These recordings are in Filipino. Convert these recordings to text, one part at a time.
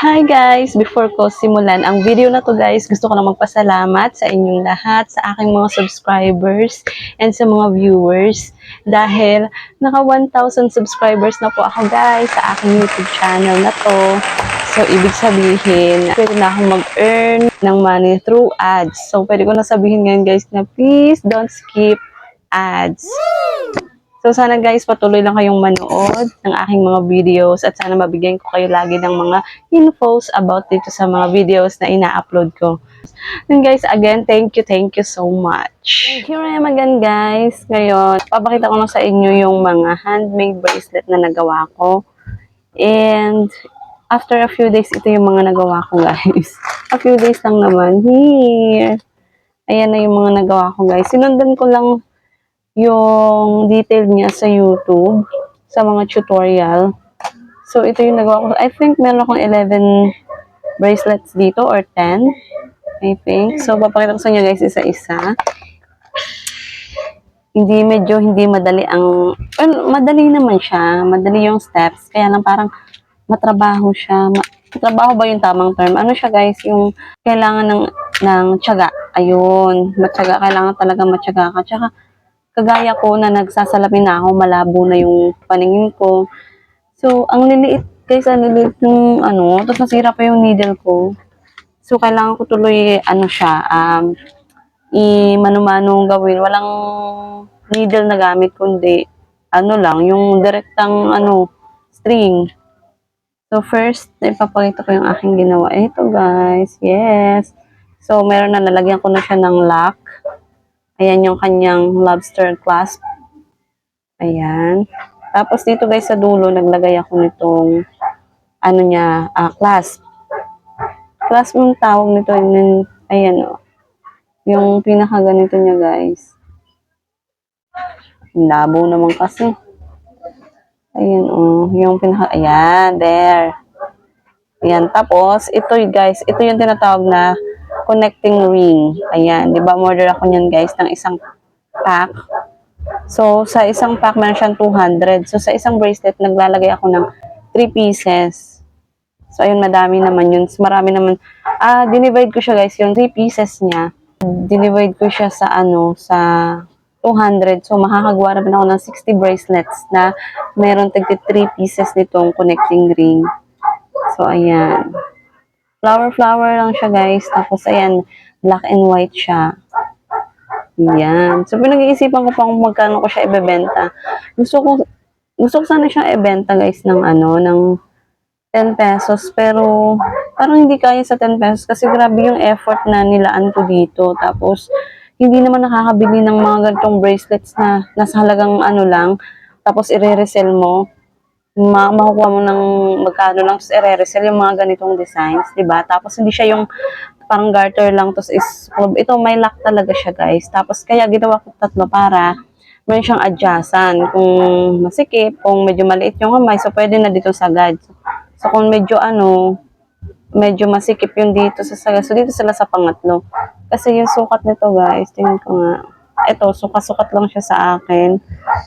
Hi guys! Before ko simulan ang video na to guys, gusto ko lang magpasalamat sa inyong lahat, sa aking mga subscribers, and sa mga viewers. Dahil naka 1,000 subscribers na po ako guys sa aking YouTube channel na to. So, ibig sabihin, pwede na akong mag-earn ng money through ads. So, pwede ko na sabihin ngayon guys na please don't skip ads. So sana guys, patuloy lang kayong manood ng aking mga videos at sana mabigyan ko kayo lagi ng mga infos about dito sa mga videos na ina-upload ko. And guys, again, thank you, thank you so much. Here I am again guys. Ngayon, papakita ko na sa inyo yung mga handmade bracelet na nagawa ko. And after a few days, ito yung mga nagawa ko guys. A few days lang naman. Here. Ayan na yung mga nagawa ko guys. Sinundan ko lang yung detail niya sa YouTube, sa mga tutorial. So, ito yung nagawa ko. I think meron akong 11 bracelets dito or 10. I think. So, papakita ko sa inyo guys isa-isa. Hindi, medyo hindi madali ang, well, madali naman siya. Madali yung steps. Kaya lang parang matrabaho siya. Ma- matrabaho ba yung tamang term? Ano siya guys? Yung kailangan ng, ng tiyaga. Ayun. Matyaga. Kailangan talaga matyaga ka. Tsaka, kagaya ko na nagsasalamin na ako, malabo na yung paningin ko. So, ang liliit, guys, ang liliit yung ano, tapos nasira pa yung needle ko. So, kailangan ko tuloy, ano siya, um, i-mano-manong gawin. Walang needle na gamit, kundi, ano lang, yung direktang, ano, string. So, first, ipapakita ko yung aking ginawa. Ito, guys. Yes. So, meron na, nalagyan ko na siya ng lock. Ayan yung kanyang lobster clasp. Ayan. Tapos dito guys sa dulo, naglagay ako nitong ano niya, ah, clasp. Clasp yung tawag nito. Yun, ayan o. Yung pinaka ganito niya guys. Labo naman kasi. Ayan o. Yung pinaka, ayan, there. Ayan. Tapos, ito guys, ito yung tinatawag na connecting ring. Ayan, 'di ba? Order ako niyan, guys, ng isang pack. So, sa isang pack meron siyang 200. So, sa isang bracelet naglalagay ako ng 3 pieces. So, ayun, madami naman yun. Marami naman. Ah, dinivide ko siya, guys, yung 3 pieces niya. Dinivide ko siya sa ano, sa 200. So, makakagawa naman ako ng 60 bracelets na meron tagti 3 pieces nitong connecting ring. So, ayan flower-flower lang siya, guys. Tapos, ayan, black and white siya. Yan. So, pinag-iisipan ko pa kung magkano ko siya ibebenta. Gusto ko, gusto ko sana siyang ibenta, guys, ng ano, ng 10 pesos. Pero, parang hindi kaya sa 10 pesos kasi grabe yung effort na nilaan ko dito. Tapos, hindi naman nakakabili ng mga ganitong bracelets na nasa halagang ano lang. Tapos, ire-resell mo ma makukuha mo ng magkano lang sa ire-resell yung mga ganitong designs, 'di ba? Tapos hindi siya yung parang garter lang tapos is ito may lock talaga siya, guys. Tapos kaya ginawa ko tatlo para meron siyang adjustan. Kung masikip, kung medyo maliit yung kamay, so pwede na dito sagad. So kung medyo ano, medyo masikip yung dito sa sagad, so dito sila sa pangatlo. Kasi yung sukat nito, guys, tingnan ko nga ito, sukat-sukat lang siya sa akin.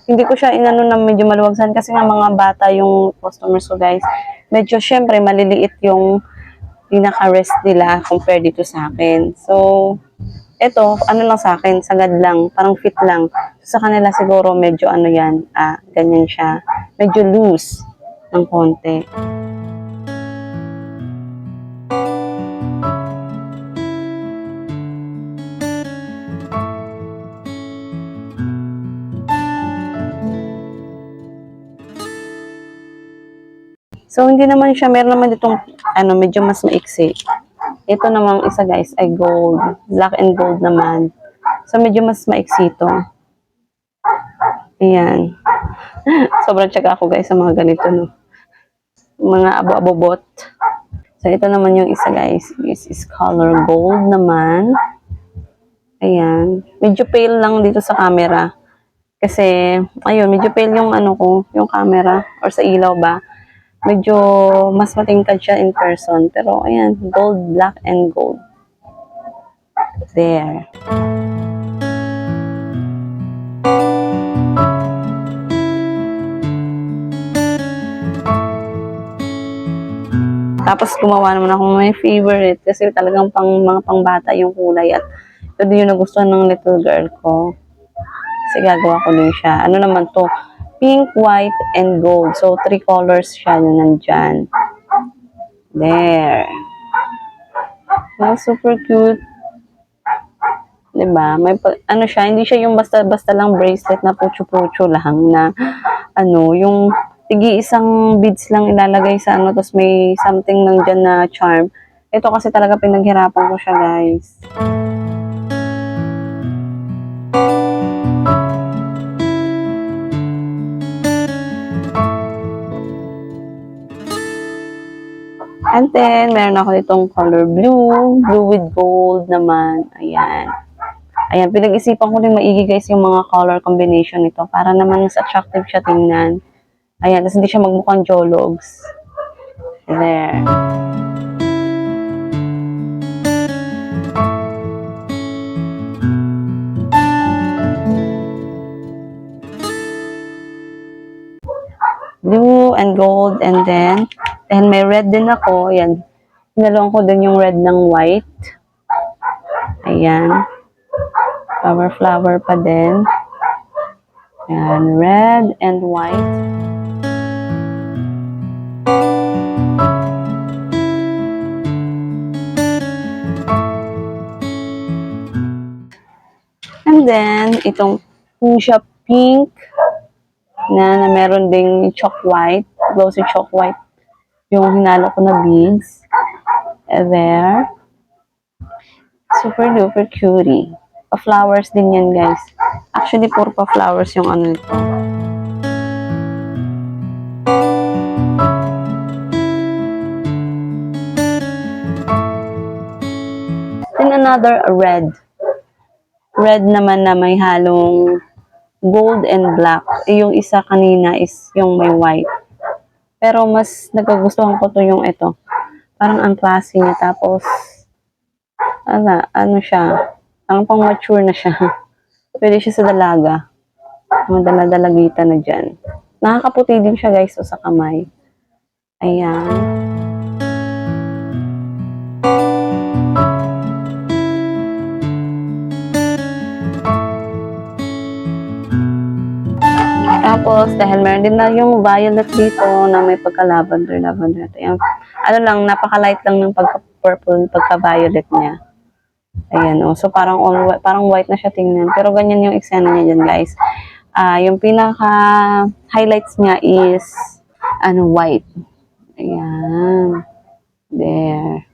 Hindi ko siya inano na medyo maluwagsan kasi nga mga bata yung customers ko guys. Medyo syempre maliliit yung pinaka-rest nila compare dito sa akin. So, ito, ano lang sa akin, sagad lang, parang fit lang. Sa kanila siguro medyo ano yan, ah, ganyan siya. Medyo loose ng konti. So, hindi naman siya, meron naman ditong, ano, medyo mas maiksi. Ito namang isa guys, ay gold. Black and gold naman. So, medyo mas maiksi ito. Ayan. Sobrang tsaga ako guys sa mga ganito, no. Mga abo-abobot. So, ito naman yung isa guys. This is color gold naman. Ayan. Medyo pale lang dito sa camera. Kasi, ayun, medyo pale yung ano ko, yung camera, or sa ilaw ba medyo mas matingkad siya in person. Pero, ayan, gold, black, and gold. There. Tapos gumawa naman ako my favorite kasi talagang pang mga pangbata yung kulay at ito din yung nagustuhan ng little girl ko. Kasi gagawa ko din siya. Ano naman to? Pink, white, and gold. So, three colors siya na nandyan. There. Oh, super cute. 'Di ba? May pa- ano siya, hindi siya yung basta-basta lang bracelet na pucho-pucho lang na ano, yung tigi isang beads lang ilalagay sa ano tapos may something nang na charm. Ito kasi talaga pinaghirapan ko siya, guys. Meron ako ditong color blue, blue with gold naman. Ayan. Ayan, pinag-isipan ko rin maigi guys yung mga color combination nito para naman mas attractive siya tingnan. Ayan, tapos hindi siya magmukhang jologs. There. Blue and gold and then, dahil may red din ako, ayan, hinalong ko din yung red ng white. Ayan. Flower, flower pa din. Ayan, red and white. And then, itong fuchsia pink na, na meron ding chalk white, glossy chalk white, yung hinalo ko na beads. There. Super duper cutie. Pa-flowers din yan, guys. Actually, puro pa-flowers yung ano nito. Then another red. Red naman na may halong gold and black. Eh, yung isa kanina is yung may white. Pero mas nagkagustuhan ko to yung ito. Parang ang classy niya. Tapos, ano, ano siya, ang pang mature na siya. Pwede siya sa dalaga. Mga daladalagitan na dyan. Nakakaputi din siya guys so, sa kamay. Ayan. Tapos, dahil meron din na yung violet dito na may pagka-lavender, lavender. Ayan. Ano lang, napaka-light lang ng pagka-purple, pagka-violet niya. Ayan, oh. So, parang, all, parang white na siya tingnan. Pero ganyan yung eksena niya dyan, guys. Ah, yung pinaka-highlights niya is, ano, white. Ayan. There.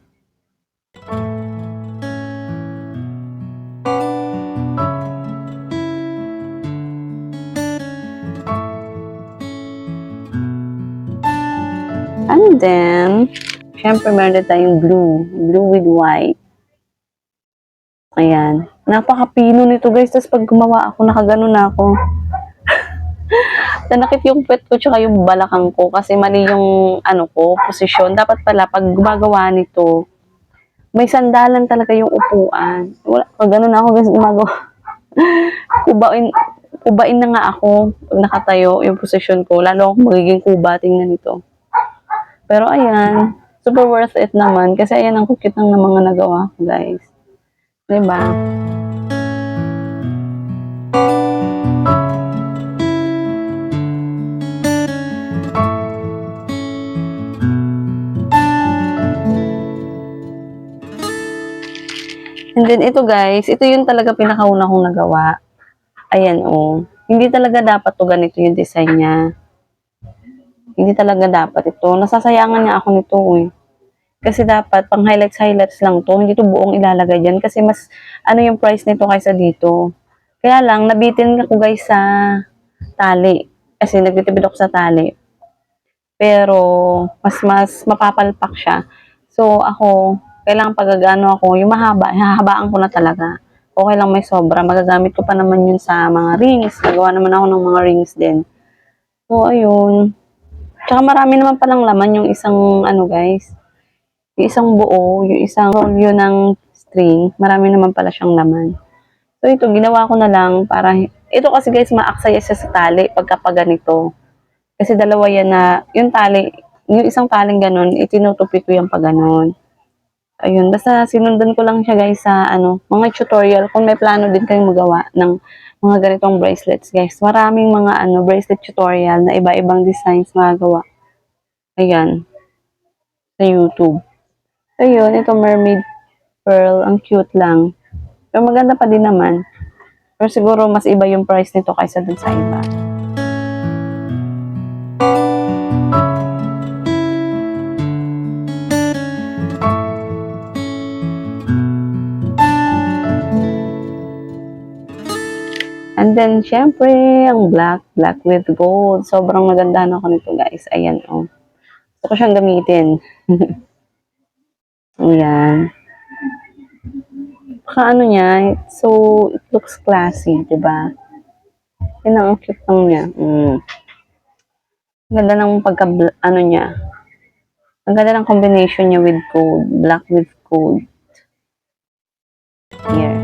Syempre meron tayong blue. Blue with white. Ayan. Napakapino nito guys. Tapos pag gumawa ako, nakaganon na ako. Nanakit yung pet ko tsaka yung balakang ko kasi mali yung ano ko, posisyon. Dapat pala pag gumagawa nito, may sandalan talaga yung upuan. Wala, pag ganun ako guys gumagawa. kubain, kubain na nga ako pag nakatayo yung posisyon ko. Lalo ako magiging kuba, tingnan nito. Pero ayan, super worth it naman kasi ayan ang cute ng mga nagawa ko guys. 'Di ba? And then ito guys, ito yung talaga pinakauna kong nagawa. Ayan oh. Hindi talaga dapat to ganito yung design niya. Hindi talaga dapat ito. Nasasayangan niya ako nito eh. Kasi dapat pang highlights highlights lang to, hindi to buong ilalagay diyan kasi mas ano yung price nito kaysa dito. Kaya lang nabitin ako guys sa tali. Kasi nagtitipid ako sa tali. Pero mas mas mapapalpak siya. So ako, kailangan pagagano ako, yung mahaba, hahabaan ko na talaga. Okay lang may sobra. Magagamit ko pa naman yun sa mga rings. Nagawa naman ako ng mga rings din. So, ayun. Tsaka marami naman palang laman yung isang, ano guys, yung isang buo, yung isang rolyo ng string, marami naman pala siyang laman. So, ito, ginawa ko na lang para, ito kasi guys, maaksaya siya sa tali pagka pa ganito. Kasi dalawa yan na, yung tali, yung isang taling ganun, itinutupi ko yung ganun. Ayun, basta sinundan ko lang siya guys sa ano, mga tutorial kung may plano din kayong magawa ng mga ganitong bracelets guys. Maraming mga ano bracelet tutorial na iba-ibang designs magagawa. Ayan. Sa YouTube. Ayun, ito mermaid pearl, ang cute lang. Pero maganda pa din naman. Pero siguro mas iba yung price nito kaysa dun sa iba. And then, syempre, ang black, black with gold. Sobrang maganda na ako nito, guys. Ayan, oh. Gusto ko siyang gamitin. Ayan. Baka ano niya, so, it looks classy, di ba? Yan ang cute lang niya. Mm. Ang Ganda ng pagka, ano niya. Ang ganda ng combination niya with gold. Black with gold. Here.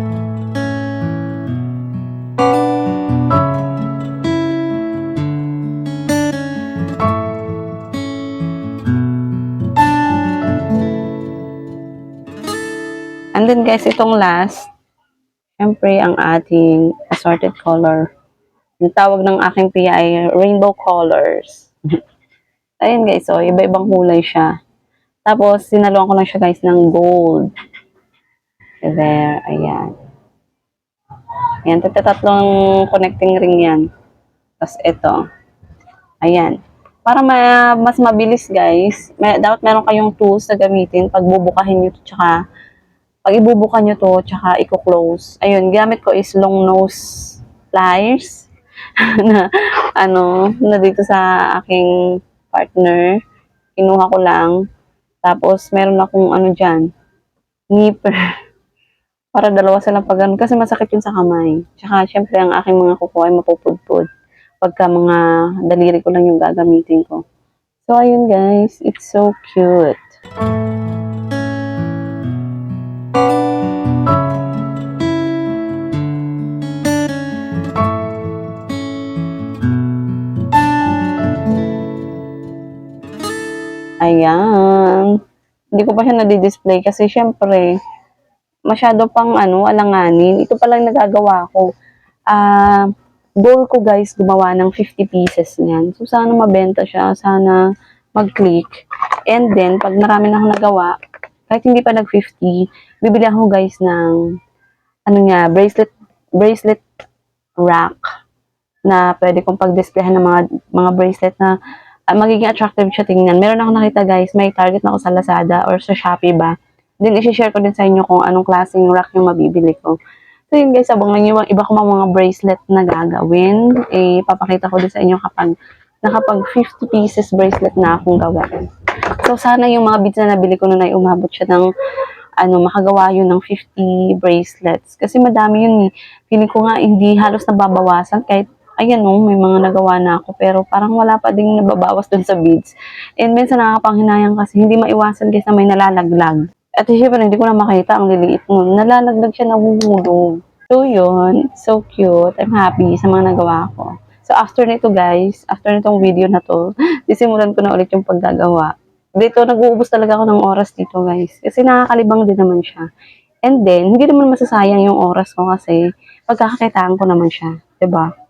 Guys, itong last, syempre ang ating assorted color. Yung tawag ng aking PI ay rainbow colors. Ayun guys, so iba-ibang kulay siya. Tapos, sinaluan ko lang siya guys ng gold. There, ayan. Ayan, tatlong connecting ring yan. Tapos ito. Ayan. Para ma mas mabilis guys, may, dapat meron kayong tools na gamitin pag bubukahin nyo tsaka pag ibubuka nyo to, tsaka i-close. Ayun, gamit ko is long nose pliers na ano, na dito sa aking partner. Kinuha ko lang. Tapos, meron akong ano dyan, nipper. Para dalawa silang pag ano, kasi masakit yun sa kamay. Tsaka, syempre, ang aking mga kuko ay mapupudpud. Pagka mga daliri ko lang yung gagamitin ko. So, ayun guys, it's so cute. Ayan. Hindi ko pa siya nadi-display kasi syempre, masyado pang ano, alanganin. Ito pa lang nagagawa ko. Ah, goal ko guys, gumawa ng 50 pieces niyan. So, sana mabenta siya. Sana mag-click. And then, pag marami na akong nagawa, kahit hindi pa nag-50, bibili ako guys ng, ano nga, bracelet, bracelet rack na pwede kong pag-displayhan ng mga, mga bracelet na ah, magiging attractive siya tingnan. Meron ako nakita guys, may target na ako sa Lazada or sa Shopee ba. Then, isi-share ko din sa inyo kung anong klaseng rack yung mabibili ko. So yun guys, abangan nyo yung iba ko mga bracelet na gagawin. Eh, papakita ko din sa inyo kapag nakapag 50 pieces bracelet na akong gawin. So sana yung mga beads na nabili ko nun ay umabot siya ng ano, makagawa yun ng 50 bracelets. Kasi madami yun eh. Feeling ko nga hindi halos nababawasan kahit ayan no, may mga nagawa na ako pero parang wala pa ding nababawas dun sa beads. And minsan nakakapanghinayang kasi hindi maiwasan na may nalalaglag. At syempre, hindi ko na makita ang liliit nun. Nalalaglag siya nahulog. So, yun. So cute. I'm happy sa mga nagawa ko. So, after nito guys, after nitong video na to, sisimulan ko na ulit yung paggagawa. Dito, nag-uubos talaga ako ng oras dito guys. Kasi nakakalibang din naman siya. And then, hindi naman masasayang yung oras ko kasi pagkakakitaan ko naman siya. ba?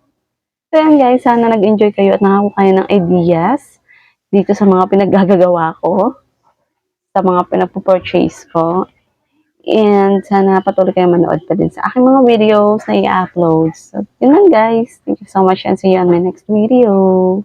So, yan guys. Sana nag-enjoy kayo at nakakuha kayo ng ideas dito sa mga pinaggagawa ko sa mga pinapupurchase ko. And sana patuloy kayo manood pa din sa aking mga videos na i-upload. So, yun lang guys. Thank you so much and see you on my next video.